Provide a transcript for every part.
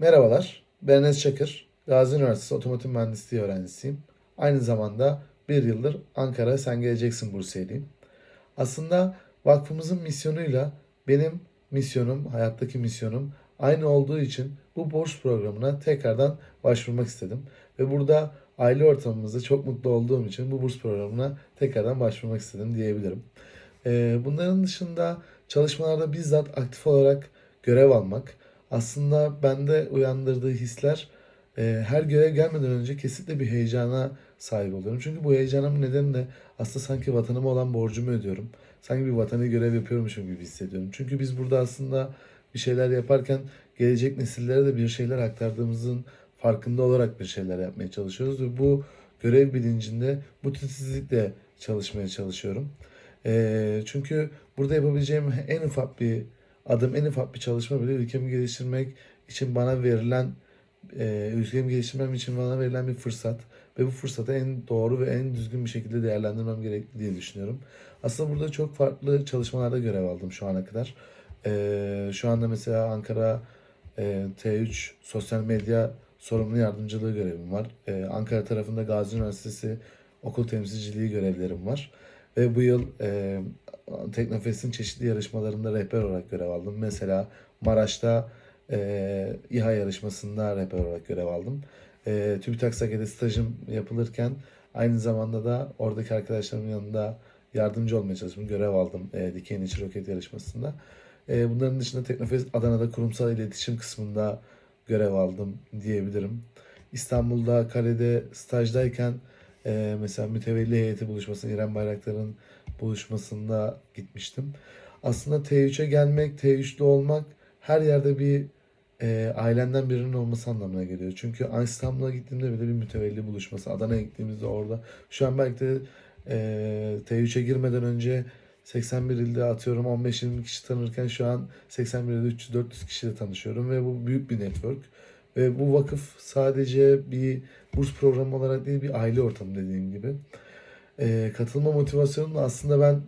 Merhabalar, ben Enes Çakır. Gazi Üniversitesi Otomotiv Mühendisliği öğrencisiyim. Aynı zamanda bir yıldır Ankara Sen Geleceksin bursiyeriyim. Aslında vakfımızın misyonuyla benim misyonum, hayattaki misyonum aynı olduğu için bu burs programına tekrardan başvurmak istedim. Ve burada aile ortamımızda çok mutlu olduğum için bu burs programına tekrardan başvurmak istedim diyebilirim. Ee, bunların dışında çalışmalarda bizzat aktif olarak görev almak, aslında bende uyandırdığı hisler e, her görev gelmeden önce kesinlikle bir heyecana sahip oluyorum. Çünkü bu heyecanımın nedeni de aslında sanki vatanıma olan borcumu ödüyorum. Sanki bir vatani görev yapıyormuşum gibi hissediyorum. Çünkü biz burada aslında bir şeyler yaparken gelecek nesillere de bir şeyler aktardığımızın farkında olarak bir şeyler yapmaya çalışıyoruz ve bu görev bilincinde bu titizlikle çalışmaya çalışıyorum. E, çünkü burada yapabileceğim en ufak bir adım, en ufak bir çalışma bile ülkemi geliştirmek için bana verilen, e, ülkemi geliştirmem için bana verilen bir fırsat. Ve bu fırsatı en doğru ve en düzgün bir şekilde değerlendirmem gerekli diye düşünüyorum. Aslında burada çok farklı çalışmalarda görev aldım şu ana kadar. E, şu anda mesela Ankara e, T3 sosyal medya sorumlu yardımcılığı görevim var. E, Ankara tarafında Gazi Üniversitesi okul temsilciliği görevlerim var. Ve bu yıl Teknofest'in çeşitli yarışmalarında rehber olarak görev aldım. Mesela Maraş'ta e, İHA yarışmasında rehber olarak görev aldım. E, TÜBİTAK SAKE'de stajım yapılırken aynı zamanda da oradaki arkadaşlarımın yanında yardımcı olmaya çalıştım. Görev aldım e, Dikey Nature Rocket yarışmasında. E, bunların dışında Teknofest Adana'da kurumsal iletişim kısmında görev aldım diyebilirim. İstanbul'da Kale'de stajdayken e, mesela mütevelli heyeti buluşması İrem Bayraktar'ın buluşmasında gitmiştim. Aslında T3'e gelmek, T3'lü olmak her yerde bir e, ailenden birinin olması anlamına geliyor. Çünkü İstanbul'a gittiğimde bile bir mütevelli buluşması. Adana'ya gittiğimizde orada. Şu an belki de e, T3'e girmeden önce 81 ilde atıyorum 15-20 kişi tanırken şu an 81 ilde 300-400 kişiyle tanışıyorum ve bu büyük bir network. Ve bu vakıf sadece bir burs programı olarak değil bir aile ortamı dediğim gibi. E, katılma motivasyonum da aslında ben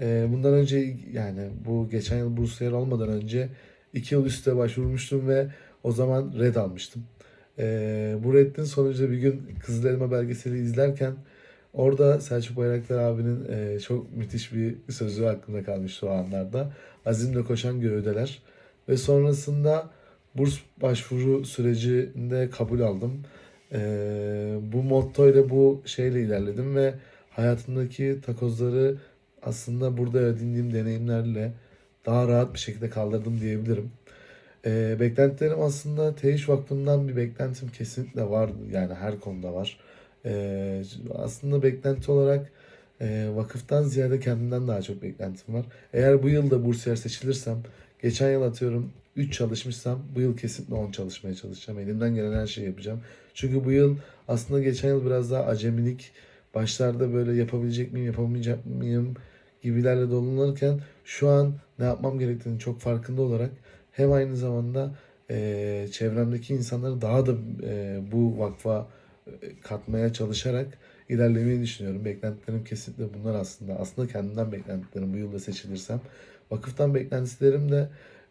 e, bundan önce yani bu geçen yıl Bursiyer olmadan önce iki yıl üstte başvurmuştum ve o zaman red almıştım. E, bu reddin sonucu bir gün Kızıl Elma belgeseli izlerken orada Selçuk Bayraktar abinin e, çok müthiş bir sözü aklımda kalmış o anlarda. Azimle koşan gövdeler. Ve sonrasında burs başvuru sürecinde kabul aldım. E, bu motto ile bu şeyle ilerledim ve hayatımdaki takozları aslında burada edindiğim deneyimlerle daha rahat bir şekilde kaldırdım diyebilirim. Ee, beklentilerim aslında Teyiş Vakfı'ndan bir beklentim kesinlikle var. Yani her konuda var. Ee, aslında beklenti olarak e, vakıftan ziyade kendimden daha çok beklentim var. Eğer bu yılda bursiyer seçilirsem, geçen yıl atıyorum 3 çalışmışsam bu yıl kesinlikle 10 çalışmaya çalışacağım. Elimden gelen her şeyi yapacağım. Çünkü bu yıl aslında geçen yıl biraz daha acemilik, başlarda böyle yapabilecek miyim, yapamayacak mıyım gibilerle dolanırken şu an ne yapmam gerektiğini çok farkında olarak hem aynı zamanda e, çevremdeki insanları daha da e, bu vakfa e, katmaya çalışarak ilerlemeyi düşünüyorum. Beklentilerim kesinlikle bunlar aslında. Aslında kendimden beklentilerim bu yılda seçilirsem. Vakıftan beklentilerim de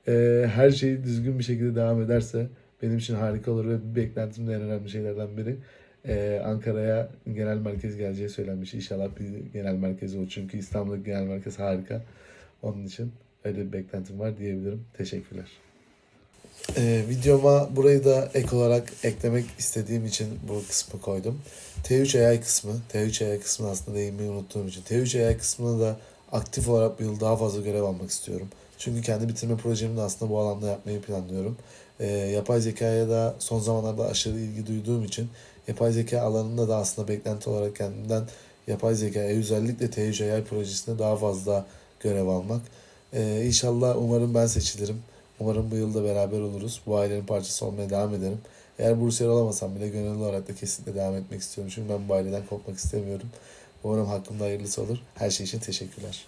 e, her şey düzgün bir şekilde devam ederse benim için harika olur ve beklentim de en önemli şeylerden biri. Ee, Ankara'ya genel merkez geleceği söylenmiş. İnşallah bir genel merkez olur. Çünkü İstanbul'daki genel merkez harika. Onun için öyle bir beklentim var diyebilirim. Teşekkürler. Ee, videoma burayı da ek olarak eklemek istediğim için bu kısmı koydum. T3 AI kısmı, T3 AI kısmını aslında değinmeyi unuttuğum için. T3 AI kısmını da aktif olarak bu yıl daha fazla görev almak istiyorum. Çünkü kendi bitirme projemi de aslında bu alanda yapmayı planlıyorum. Ee, yapay zekaya da son zamanlarda aşırı ilgi duyduğum için yapay zeka alanında da aslında beklenti olarak kendimden yapay zekaya özellikle T3 AI projesinde daha fazla görev almak. Ee, inşallah umarım ben seçilirim. Umarım bu yılda beraber oluruz. Bu ailenin parçası olmaya devam ederim. Eğer Bursiyer olamasam bile gönüllü olarak da kesinlikle devam etmek istiyorum. Çünkü ben bu aileden kopmak istemiyorum. Umarım hakkımda hayırlısı olur. Her şey için teşekkürler.